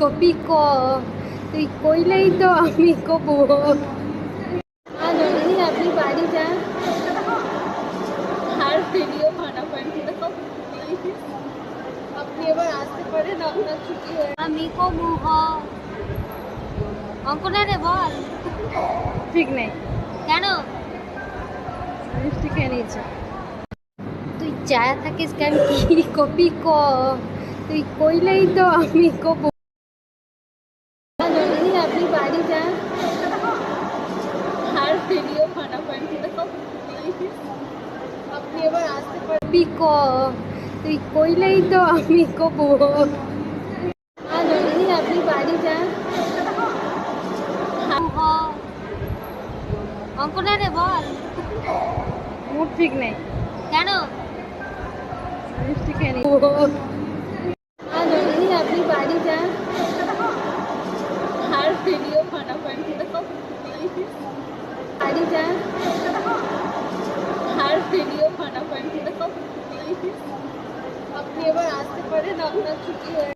Copy ক তুই কইলেই তো আমি কব। আর যদি আপনি বাড়ি যান। আর ভিডিও বানাবেন তো please। আপনি এবার আসতে পারেন আপনার ছুটি হয়ে আমি কব হ। অঙ্কটা রে বল। ঠিক নেই। কেন? মিষ্টি খেয়ে নিয়েছে তুই চা থাকিস কেন কি কপি ক? তুই কইলেই তো আমি কব। আপনি বাড়ি যান আর ভিডিও আপনি এবার আসতে কপি ক তুই কইলেই তো আমি কব আর যদি আপনি বাড়ি যান হ অঙ্কটা রে বল মুড ঠিক নেই কেন আর যদি আপনি বাড়ি যান ভিডিও বানাবেন। বাড়ি যান আর ভিডিও বানাবেন। আপনি এবার আসতে পারেন আপনার ছুটি হয়ে